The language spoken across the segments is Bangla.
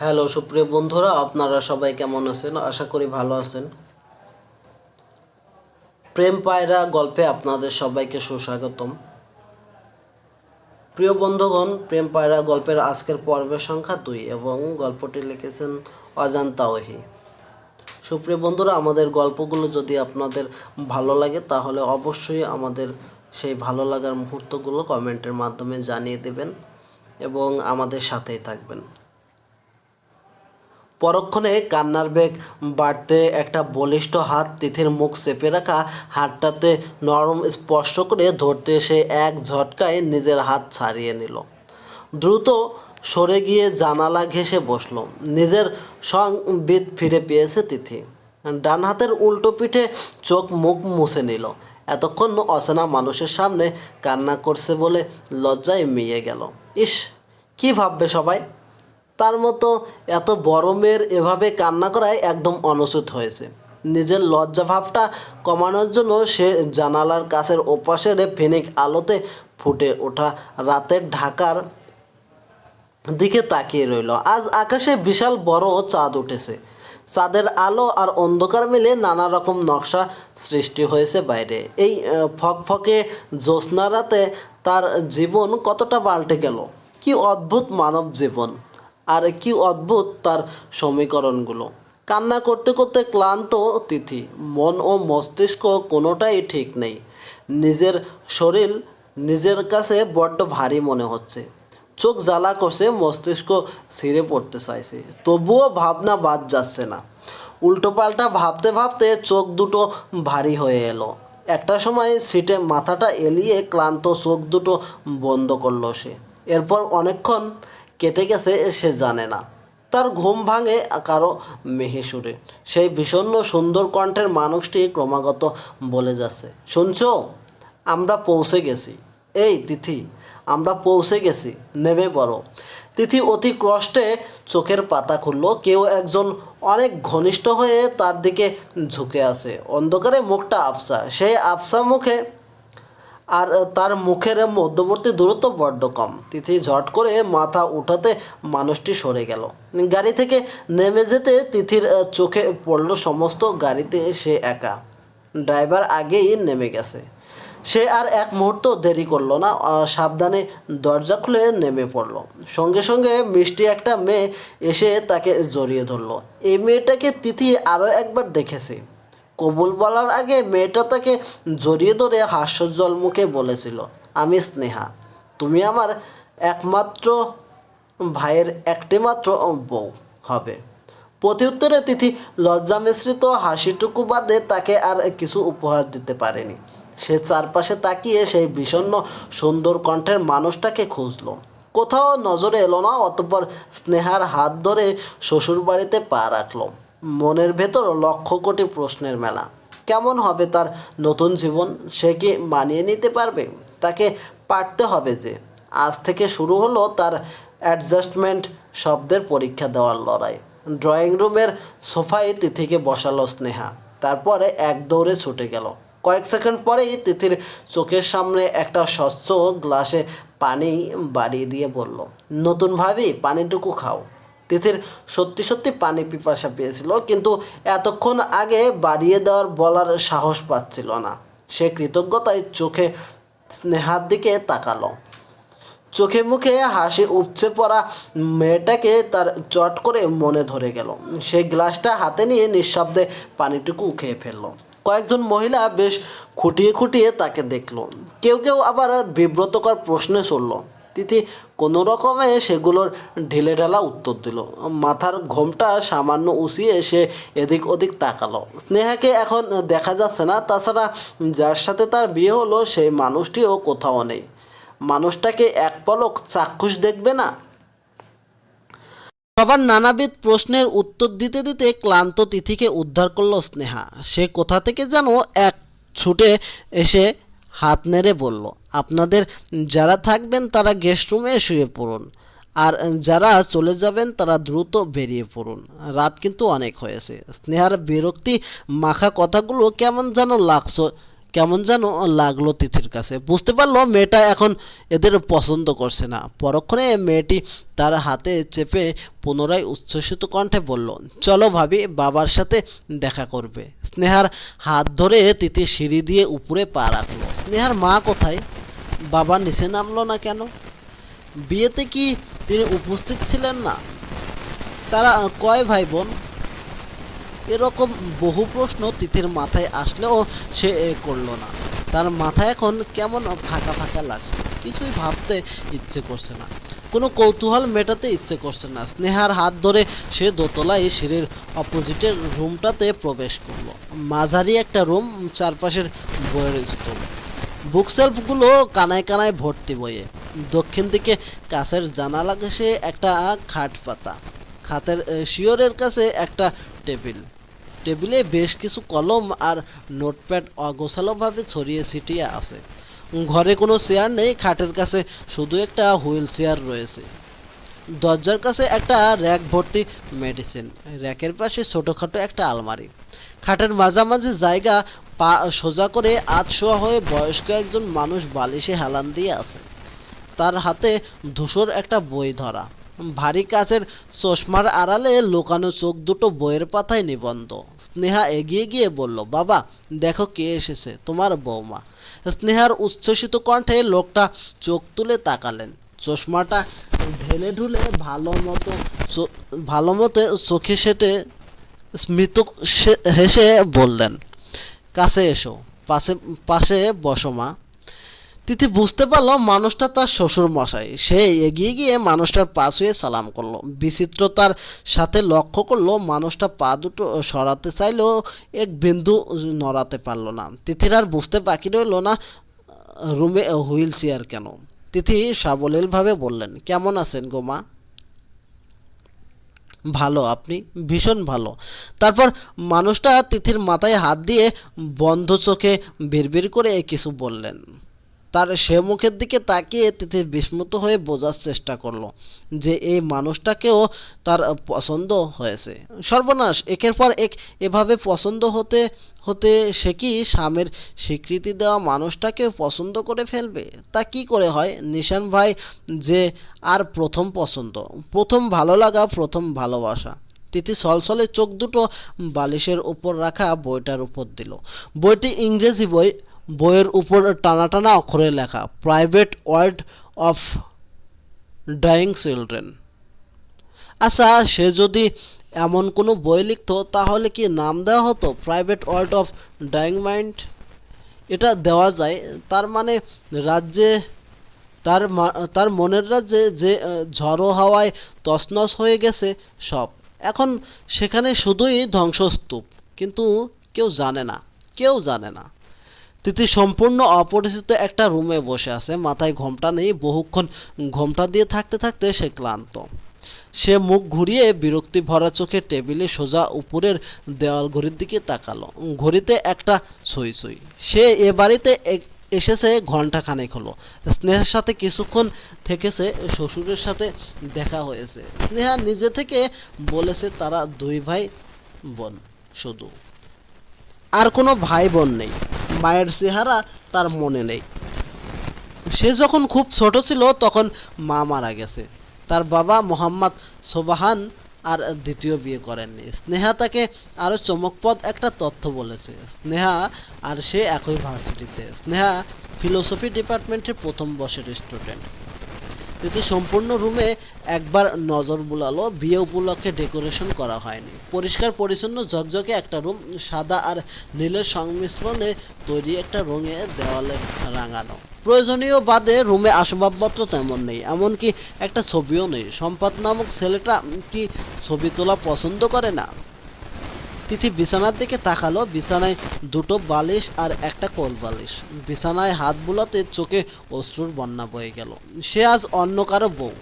হ্যালো, সুপ্রিয় বন্ধুরা, আপনারা সবাই কেমন আছেন? আশা করি ভালো আছেন। প্রেম পায়রা গল্পে আপনাদের সবাইকে সুস্বাগতম। প্রিয় বন্ধুগণ, প্রেম পায়রা গল্পের আজকের পর্বের সংখ্যা দুই এবং গল্পটি লিখেছেন অজান্তা ওহি সুপ্রিয় বন্ধুরা, আমাদের গল্পগুলো যদি আপনাদের ভালো লাগে, তাহলে অবশ্যই আমাদের সেই ভালো লাগার মুহূর্তগুলো কমেন্টের মাধ্যমে জানিয়ে দেবেন এবং আমাদের সাথেই থাকবেন। পরক্ষণে কান্নার বেগ বাড়তে একটা বলিষ্ঠ হাত তিথির মুখ চেপে রাখা হাতটাতে নরম স্পর্শ করে ধরতে সে এক ঝটকায় নিজের হাত ছাড়িয়ে নিল। দ্রুত সরে গিয়ে জানালা ঘেঁষে বসল। নিজের সংবিত ফিরে পেয়েছে তিথি। ডান হাতের উল্টো পিঠে চোখ মুখ মুছে নিল। এতক্ষণ অচেনা মানুষের সামনে কান্না করছে বলে লজ্জায় মিয়ে গেল। ইস, কি ভাববে সবাই? তার মতো এত বড় মেয়ের এভাবে কান্না করায় একদম অনুচিত হয়েছে। নিজের লজ্জা ভাবটা কমানোর জন্য সে জানালার কাছের ওপাশের ফেনিক আলোতে ফুটে ওঠা রাতের ঢাকার দিকে তাকিয়ে রইল। আজ আকাশে বিশাল বড় চাঁদ উঠেছে। চাঁদের আলো আর অন্ধকার মিলে নানা রকম নকশা সৃষ্টি হয়েছে বাইরে। এই ফকফকে জ্যোৎস্না রাতে তার জীবন কতটা পাল্টে গেল? কি অদ্ভুত মানব জীবন। আর কি অদ্ভুত তার সমীকরণগুলো। কান্না করতে করতে ক্লান্ত তিথি মন ও মস্তিষ্ক কোনোটাই ঠিক নেই। নিজের শরীর নিজের কাছে বড্ড ভারী মনে হচ্ছে। চোখ জ্বালা করছে, মস্তিষ্ক ছিঁড়ে পড়তে চাইছে। তবুও ভাবনা বাদ যাচ্ছে না। উল্টোপাল্টা ভাবতে ভাবতে চোখ দুটো ভারী হয়ে এলো। একটা সময় সিটে মাথাটা এলিয়ে ক্লান্ত চোখ দুটো বন্ধ করল সে। এরপর অনেকক্ষণ কেটে গেছে সে জানে না। তার ঘুম ভাঙে কারও মেহে সুরে সেই ভীষণ সুন্দর কণ্ঠের মানুষটি ক্রমাগত বলে যাচ্ছে, শুনছো? আমরা পৌঁছে গেছি। এই তিথি, আমরা পৌঁছে গেছি। নেমে পড়ো। তিথি অতি কষ্টে চোখের পাতা খুললো। কেউ একজন অনেক ঘনিষ্ঠ হয়ে তার দিকে ঝুঁকে আসে অন্ধকারে মুখটা আফসা সেই আফসা মুখে আর তার মুখের মধ্যবর্তী দূরত্ব বড্ড কম। তিথি ঝট করে মাথা উঠাতে মানুষটি সরে গেল। গাড়ি থেকে নেমে যেতে তিথির চোখে পড়ল সমস্ত গাড়িতে সে একা। ড্রাইভার আগেই নেমে গেছে। সে আর এক মুহূর্ত দেরি করল না সাবধানে দরজা খুলে নেমে পড়ল। সঙ্গে সঙ্গে মিষ্টি একটা মেয়ে এসে তাকে জড়িয়ে ধরলো। এই মেয়েটাকে তিথি আরও একবার দেখেছে। কবুল বলার আগে মেয়েটা তাকে জড়িয়ে ধরে হাস্যজ্জ্বল মুখে বলেছিল, আমি স্নেহা, তুমি আমার একমাত্র ভাইয়ের একটি মাত্র বউ হবে। প্রত্যুত্তরে তিথি লজ্জা মিশ্রিত হাসিটুকু বাদে তাকে আর কিছু উপহার দিতে পারেনি। সে চারপাশে তাকিয়ে সেই বিষণ্ণ, সুন্দর কণ্ঠের মানুষটাকে খুঁজলো। কোথাও নজরে এলো না, অতঃপর স্নেহার হাত ধরে শ্বশুর বাড়িতে পা রাখল। মনের ভেতর লক্ষ কোটি প্রশ্নের মেলা। কেমন হবে তার নতুন জীবন, সে কি মানিয়ে নিতে পারবে? তাকে পারতে হবে যে, আজ থেকে শুরু হলো তার অ্যাডজাস্টমেন্ট শব্দের পরীক্ষা দেওয়ার লড়াই। ড্রয়িং রুমের সোফায় তিথিকে বসালো স্নেহা। তারপরে এক দৌড়ে ছুটে গেল। কয়েক সেকেন্ড পরেই তিথির চোখের সামনে একটা স্বচ্ছ গ্লাসে পানি বাড়িয়ে দিয়ে বলল, নতুন ভাবি, পানিটুকু খাও। তিথির সত্যি সত্যি পানি পিপাসা পেয়েছিল, কিন্তু এতক্ষণ আগে বাড়িয়ে দেওয়ার বলার সাহস পাচ্ছিল না। সে কৃতজ্ঞতায় চোখে স্নেহার দিকে তাকালো। চোখে মুখে হাসি উপচে পড়া মেয়েটাকে তার চট করে মনে ধরে গেল। সেই গ্লাসটা হাতে নিয়ে নিঃশব্দে পানিটুকু খেয়ে ফেলল। কয়েকজন মহিলা বেশ খুঁটিয়ে খুঁটিয়ে তাকে দেখল। কেউ কেউ আবার বিব্রতকর প্রশ্নে চলল তিথি কোনো রকমে সেগুলোর ঢিলে ঢালা উত্তর দিল। মাথার ঘোমটা সামান্য উঁচিয়ে সে এদিক ওদিক তাকালো। স্নেহাকে এখন দেখা যাচ্ছে না, তাছাড়া যার সাথে তার বিয়ে হলো সেই মানুষটিও কোথাও নেই। মানুষটাকে এক পলক চাক্ষুষ দেখবে না? সবার নানাবিধ প্রশ্নের উত্তর দিতে দিতে ক্লান্ত তিথিকে উদ্ধার করল স্নেহা। সে কোথা থেকে যেন এক ছুটে এসে হাত নেড়ে বলল আপনাদের যারা থাকবেন তারা গেস্ট রুমে শুয়ে পড়ুন। আর যারা চলে যাবেন তারা দ্রুত বেরিয়ে পড়ুন। রাত কিন্তু অনেক হয়েছে। স্নেহার বিরক্তি মাখা কথাগুলো কেমন যেন লাগছো কেমন যেন লাগল তিথির কাছে। বুঝতে পারল মেয়েটা এখন এদের পছন্দ করছে না। পরক্ষণে মেয়েটি তার হাতে চেপে পুনরায় উচ্ছ্বসিত কণ্ঠে বলল, চলো ভাবি, বাবার সাথে দেখা করবে। স্নেহার হাত ধরে তিথি সিঁড়ি দিয়ে উপরে পা রাখল। স্নেহার মা কোথায়? বাবা নিচে নামলো না কেন? বিয়েতে কি তিনি উপস্থিত ছিলেন না? তারা কয় ভাই বোন এরকম বহু প্রশ্ন তিথির মাথায় আসলেও সে করল না। তার মাথায় এখন কেমন ফাঁকা ফাঁকা লাগছে, কিছুই ভাবতে ইচ্ছে করছে না। কোনো কৌতূহল মেটাতে ইচ্ছে করছে না। স্নেহার হাত ধরে সে দোতলায় সিঁড়ির অপোজিটের রুমটাতে প্রবেশ করল। মাঝারি একটা রুম, চারপাশের বইয়ের স্টোর বুকশেলফগুলো কানায় কানায় ভর্তি বইয়ে। দক্ষিণ দিকে কাছের জানালা ঘেসে একটা খাট পাতা, খাতের শিওরের কাছে একটা টেবিল। টেবিলে বেশ কিছু কলম আর নোটপ্যাড অগোছালোভাবে ছড়িয়ে ছিটিয়ে আছে। ঘরে কোনো চেয়ার নেই, খাটের কাছে শুধু একটা হুইল চেয়ার রয়েছে। দরজার কাছে একটা র্যাক ভর্তি মেডিসিন র্যাকের পাশে ছোটোখাটো একটা আলমারি। খাটের মাঝামাঝি জায়গা পা, সোজা করে আধশোয়া হয়ে বয়স্ক একজন মানুষ বালিশে হেলান দিয়ে আছে। তার হাতে ধূসর একটা বই ধরা। ভারী কাচের চশমার আড়ালে লোকানো চোখ দুটো বইয়ের পাতায় নিবন্ধ। স্নেহা এগিয়ে গিয়ে বলল, বাবা, দেখো কে এসেছে, তোমার বৌমা। স্নেহার উচ্ছ্বসিত কণ্ঠে লোকটা চোখ তুলে তাকালেন। চশমাটা ঢেলে ঢুলে ভালো মতো ভালো মতো চোখে সেটে স্মিত হেসে বললেন, কাছে এসো, পাশে পাশে বসো মা। তিথি বুঝতে পারল মানুষটা তার শ্বশুর মশাই সে এগিয়ে গিয়ে মানুষটার পা ছুঁয়ে সালাম করল। বিচিত্রতার সাথে লক্ষ্য করল মানুষটা পা দুটো সরাতে চাইলেও এক বিন্দু নড়াতে পারল না। তিথির আর বুঝতে বাকি রইল না, রুমে হুইল চেয়ার কেন? তিথি সাবলীলভাবে বললেন, কেমন আছেন গোমা ভালো, আপনি ভীষণ ভালো। তারপর মানুষটা তিথির মাথায় হাত দিয়ে বন্ধ চোখে বিড়বিড় করে কিছু বললেন। তার সে মুখের দিকে তাকিয়ে তিথি বিস্মৃত হয়ে বোঝার চেষ্টা করল যে এই মানুষটাকেও তার পছন্দ হয়েছে। সর্বনাশ, একের পর এক এভাবে পছন্দ হতে হতে সে কি স্বামীর স্বীকৃতি দেওয়া মানুষটাকে পছন্দ করে ফেলবে? তা কি করে হয়? নিশান ভাই, যে আর প্রথম পছন্দ, প্রথম ভালো লাগা, প্রথম ভালোবাসা। তিথি সলসলে চোখ দুটো বালিশের উপর রাখা বইটার উপর দিল। বইটি ইংরেজি বই বইয়ের উপর টানা টানা অক্ষরে লেখা, private world of dying children আচ্ছা সে যদি এমন কোনো বই লিখতো, তাহলে কি নাম দেওয়া হতো, private world of dying mind এটা দেওয়া যায়, তার মানে রাজ্যে, তার তার মনের রাজ্যে যে ঝড়ো হাওয়ায় তছনছ হয়ে গেছে সব। এখন সেখানে শুধুই ধ্বংসস্তূপ, কিন্তু কেউ জানে না, কেউ জানে না। তিথি সম্পূর্ণ অপরিচিত একটা রুমে বসে আছে। মাথায় ঘোমটা নেই, বহুক্ষণ ঘোমটা দিয়ে থাকতে থাকতে সে ক্লান্ত। সে মুখ ঘুরিয়ে বিরক্তি ভরা চোখে টেবিলে সোজা উপরের দেওয়াল ঘড়ির দিকে তাকালো। ঘড়িতে একটা সই সই সে এ বাড়িতে এসেছে ঘণ্টা খানেক হলো। স্নেহার সাথে কিছুক্ষণ থেকেছে, শ্বশুরের সাথে দেখা হয়েছে। স্নেহা নিজে থেকে বলেছে, তারা দুই ভাই বোন শুধু। আর কোনো ভাই বোন নেই। মায়ের চেহারা তার মনে নেই। সে যখন খুব ছোট ছিল, তখন মা মারা গেছে। তার বাবা মোহাম্মদ সোবাহান আর দ্বিতীয় বিয়ে করেননি। স্নেহা তাকে আরও চমকপদ একটা তথ্য বলেছে। স্নেহা আর সে একই ভার্সিটিতে। স্নেহা ফিলোসফি ডিপার্টমেন্টের প্রথম বর্ষের স্টুডেন্ট। তিথি সম্পূর্ণ রুমে একবার নজর বুলালো, বিয়ে উপলক্ষে ডেকোরেশন করা হয়নি। পরিষ্কার, পরিচ্ছন্ন, ঝকঝকে একটা রুম, সাদা আর নীলের সংমিশ্রণে তৈরি একটা রঙে দেওয়ালে রাঙানো। প্রয়োজনীয় বাদে রুমে আসবাবপত্র তেমন নেই, এমনকি একটা ছবিও নেই। সম্পাদ নামক ছেলেটা কি ছবি তোলা পছন্দ করে না? তিথি বিছানার দিকে তাকালো। বিছানায় দুটো বালিশ আর একটা কোল বালিশ। বিছানায় হাত বুলাতে চোখে অশ্রুর বন্যা বয়ে গেল। সে আজ অন্য কারও বউ,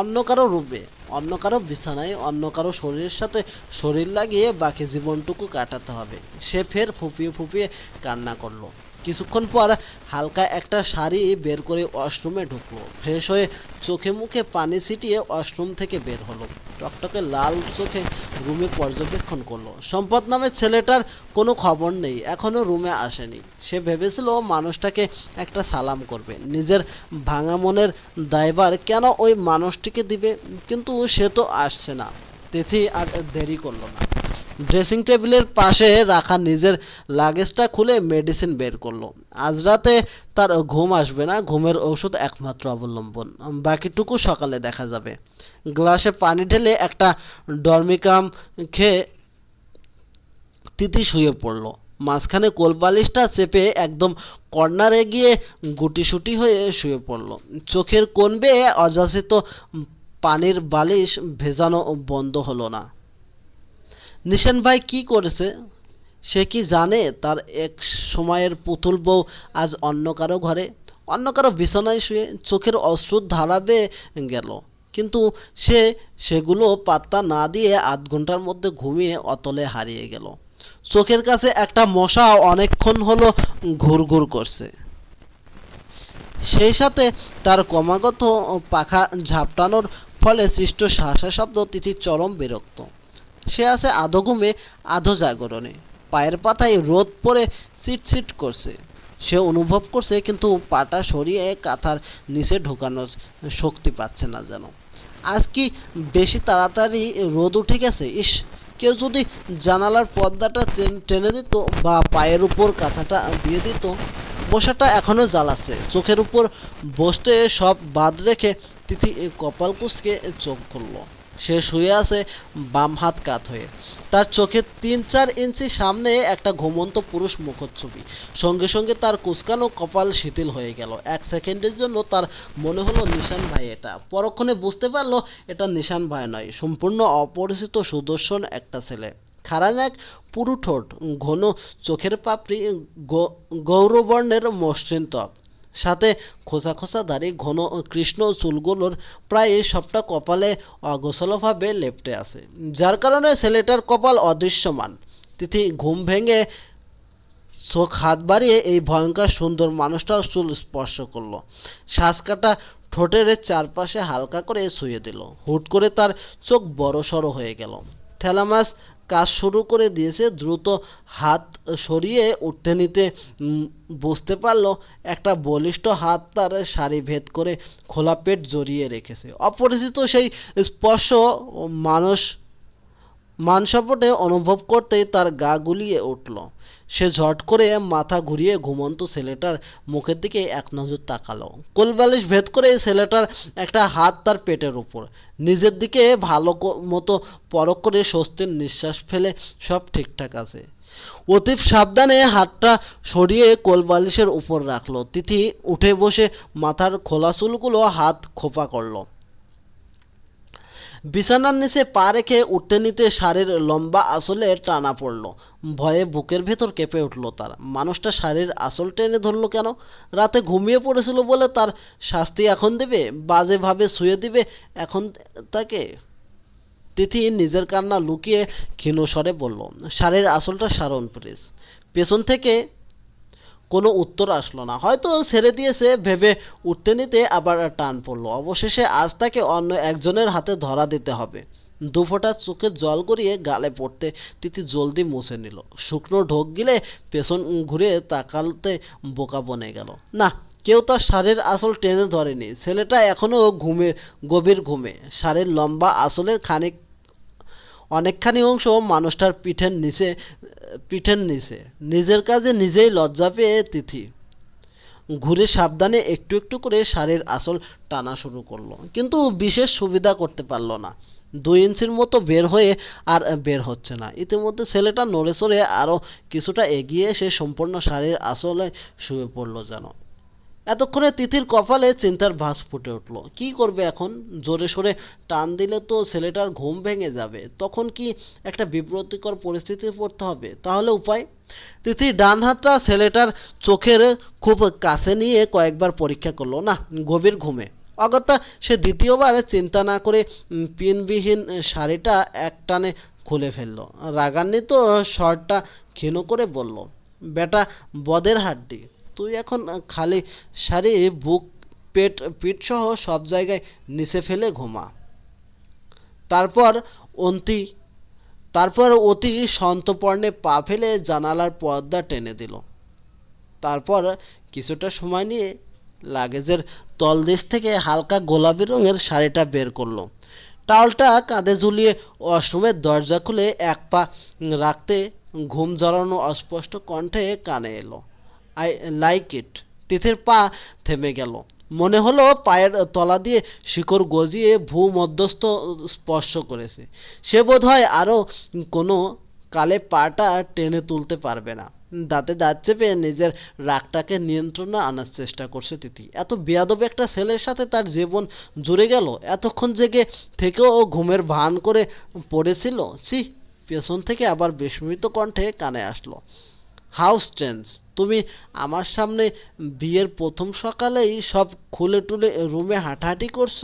অন্য কারও রূপে অন্য কারও বিছানায়, অন্য কারও শরীরের সাথে শরীর লাগিয়ে বাকি জীবনটুকু কাটাতে হবে। সে ফের ফুপিয়ে ফুপিয়ে কান্না করল। কিছুক্ষণ পর হালকা একটা শাড়ি বের করে ওয়াশরুমে ঢুকলো। ফ্রেশ হয়ে চোখে মুখে পানি ছিটিয়ে ওয়াশরুম থেকে বের হলো। টকটকে লাল চোখে রুমে পর্যবেক্ষণ করল। সম্পদ নামের ছেলেটার কোনো খবর নেই, এখনও রুমে আসেনি। সে ভেবেছিল মানুষটাকে একটা সালাম করবে। নিজের ভাঙা মনের দায়ভার কেন ওই মানুষটিকে দিবে? কিন্তু সে তো আসছে না। তেথি আর দেরি করল না। ড্রেসিং টেবিলের পাশে রাখা নিজের লাগেজটা খুলে মেডিসিন বের করল। আজ রাতে তার ঘুম আসবে না, ঘুমের ঔষধ একমাত্র অবলম্বন। বাকিটুকু সকালে দেখা যাবে। গ্লাসে পানি ঢেলে একটা ডরমিকাম খেয়ে তিতি শুয়ে পড়ল। মাঝখানে কোলবালিশটা চেপে একদম কর্নারে গিয়ে গুটিসুটি হয়ে শুয়ে পড়ল। চোখের কোণ বেয়ে অযাচিত পানির বালিশ ভেজানো বন্ধ হলো না। নিশান ভাই কি করেছে? সে কি জানে তার এক সময়ের পুতুল বউ আজ অন্য কারও ঘরে? অন্য কারও বিছানায় শুয়ে চোখের অশ্রু ধারাবে গেল। কিন্তু সে সেগুলো পাত্তা না দিয়ে আধ ঘণ্টার মধ্যে ঘুমিয়ে অতলে হারিয়ে গেল। চোখের কাছে একটা মশা অনেকক্ষণ হলো ঘুরঘুর করছে। সেই সাথে তার ক্রমাগত পাখা ঝাপটানোর ফলে সৃষ্ট শাসা শব্দ তিথির চরম বিরক্ত। সে আছে আধো ঘুমে, আধো জাগরণে। পায়ের পাতায় রোদ পড়ে চিটচিট করছে। সে অনুভব করছে কিন্তু পাটা সরিয়ে কাঁথার নিচে ঢোকানোর শক্তি পাচ্ছে না যেন। আজ কি বেশি তাড়াতাড়ি রোদ উঠে গেছে? ইস, কেউ যদি জানালার পর্দাটা টেনে দিত বা পায়ের উপর কাঁথাটা দিয়ে দিত, বসাটা এখনও জ্বালাচ্ছে। চোখের উপর বসতে সব বাদ রেখে তিথি কপাল কুচকে চোখ খুললো। সে শুয়ে আছে বাম হাত কাত হয়ে। তার চোখে তিন চার ইঞ্চি সামনে একটা ঘুমন্ত পুরুষ মুখচ্ছবি। সঙ্গে সঙ্গে তার কুচকানো কপাল শিথিল হয়ে গেল। এক সেকেন্ডের জন্য তার মনে হলো, নিশান ভাই, এটা। পরক্ষণে বুঝতে পারল, এটা নিশান ভাই নয়, সম্পূর্ণ অপরিচিত সুদর্শন একটা ছেলে। খারান এক পুরু ঠোঁট ঘন চোখের পাপড়ি গৌরবর্ণের মসৃণ ত্বক। সাথে খোসা খোসা দাড়ি, ঘন কৃষ্ণ চুলগুলোর প্রায় সবটা কপালে অগোছলভাবে লেপটে আছে। যার কারণে ছেলেটার কপাল অদৃশ্যমান। তিথি ঘুম ভেঙে চোখ হাত বাড়িয়ে এই ভয়ঙ্কর সুন্দর মানুষটার চুল স্পর্শ করল। শ্বাস কাটা ঠোঁটের চারপাশে হালকা করে শুয়ে দিল। হুট করে তার চোখ বড় সড়ো হয়ে গেল। থ্যালামাস কাজ শুরু করে দিয়েছে, দ্রুত হাত সরিয়ে উঠতে নিতে বুঝতে পারল একটা বলিষ্ঠ হাত তার শাড়ি ভেদ করে খোলা পেট জড়িয়ে রেখেছে। অপরিচিত সেই স্পর্শ মানুষ মানসপটে অনুভব করতেই তার গা গুলিয়ে উঠল। সে ঝট করে মাথা ঘুরিয়ে ঘুমন্ত ছেলেটার মুখের দিকে এক নজর তাকালো। কোলবালিশ ভেদ করে ছেলেটার একটা হাত তার পেটের উপর। নিজের দিকে ভালো মতো পরখ করে স্বস্তির নিঃশ্বাস ফেলে সব ঠিকঠাক আছে। অতীব সাবধানে হাতটা সরিয়ে কোলবালিশের উপর রাখল। তিথি উঠে বসে মাথার খোলা চুলগুলো হাত খোপা করল। বিছানার নিচে পা রেখে উঠতে নিতে শাড়ির লম্বা আসলে টানা পড়ল। ভয়ে বুকের ভেতর কেঁপে উঠল তার। মানুষটা শাড়ির আসল টেনে ধরলো কেন? রাতে ঘুমিয়ে পড়েছিল বলে তার শাস্তি এখন দেবে, বাজেভাবে শুয়ে দিবে এখন তাকে। তিথি নিজের কান্না লুকিয়ে ক্ষীণ স্বরে বলল, শাড়ির আসলটা সারণ প্রেস পেছন থেকে কোনো উত্তর আসলো না। হয়তো ছেড়ে দিয়েছে, ভেবে উঠতে নিতে আবার টান পড়ল। অবশেষে আজ তাকে অন্য একজনের হাতে ধরা দিতে হবে। দুফোঁটা চোখে জল গড়িয়ে গালে পড়তে তিতি জলদি মুছে নিল। শুকনো ঢোক গিলে পেছন ঘুরে তাকালতে বোকা বনে গেল। না, কেউ তার শাড়ির আসল টেনে ধরেনি। ছেলেটা এখনও ঘুমে, গভীর ঘুমে। শাড়ির লম্বা আসলের খানিক অনেকখানি অংশ মানুষটার পিঠের নিচে পিঠের নিচে। নিজের কাজে নিজেই লজ্জা পেয়ে তিথি। ঘুরে সাবধানে একটু একটু করে শাড়ির আসল টানা শুরু করল। কিন্তু বিশেষ সুবিধা করতে পারল না। দুই ইঞ্চির মতো বের হয়ে আর বের হচ্ছে না। ইতিমধ্যে ছেলেটা নড়ে চড়ে আরও কিছুটা এগিয়ে এসে সম্পূর্ণ শাড়ির আসলে শুয়ে পড়ল যেন। এতক্ষণে তিথির কপালে চিন্তার ভাস ফুটে উঠল। কি করবে এখন? জোরে সোরে টান দিলে তো ছেলেটার ঘুম ভেঙে যাবে। তখন কি একটা বিব্রতিকর পরিস্থিতি পড়তে হবে? তাহলে উপায়? তিথি ডান হাতটা ছেলেটার চোখের খুব কাছে নিয়ে কয়েকবার পরীক্ষা করল। না গভীর ঘুমে। অগত্যা সে দ্বিতীয়বার চিন্তা না করে পিনবিহীন শাড়িটা একটানে খুলে ফেলল। রাগান্বিত শর্টটা ক্ষীণ করে বলল, বেটা, বদের হাড্ডি। তুই এখন খালি শাড়ি, বুক, পেট পিঠ সহ সব জায়গায় নিচে ফেলে ঘুমা। তারপর অন্তি, তারপর অতি সন্তপর্ণে পা ফেলে জানালার পর্দা টেনে দিল। তারপর কিছুটা সময় নিয়ে লাগেজের তলদেশ থেকে হালকা গোলাপি রঙের শাড়িটা বের করল। টাওয়ালটা কাঁধে ঝুলিয়ে ওয়াশরুমের দরজা খুলে এক পা রাখতে ঘুম জড়ানো অস্পষ্ট কণ্ঠে কানে এলো। আই লাইক ইট তিথির পা থেমে গেল। মনে হলো পায়ের তলা দিয়ে শিকড় গজিয়ে ভূ মধ্যস্থ স্পর্শ করেছে। সে বোধ হয় আরও কোনো কালে পাটা টেনে তুলতে পারবে না। দাঁতে দাঁত চেপে নিজের রাগটাকে নিয়ন্ত্রণে আনার চেষ্টা করছে তিথি। এত বেয়াদব একটা ছেলের সাথে তার জীবন জুড়ে গেল। এতক্ষণ জেগে থেকেও ও ঘুমের ভান করে পড়েছিল। সি পেছন থেকে আবার বিস্মিত কণ্ঠে কানে আসলো। হাউস চেঞ্জ তুমি আমার সামনে বিয়ের প্রথম সকালেই সব খুলে টুলে রুমে হাঁটাহাঁটি করছ?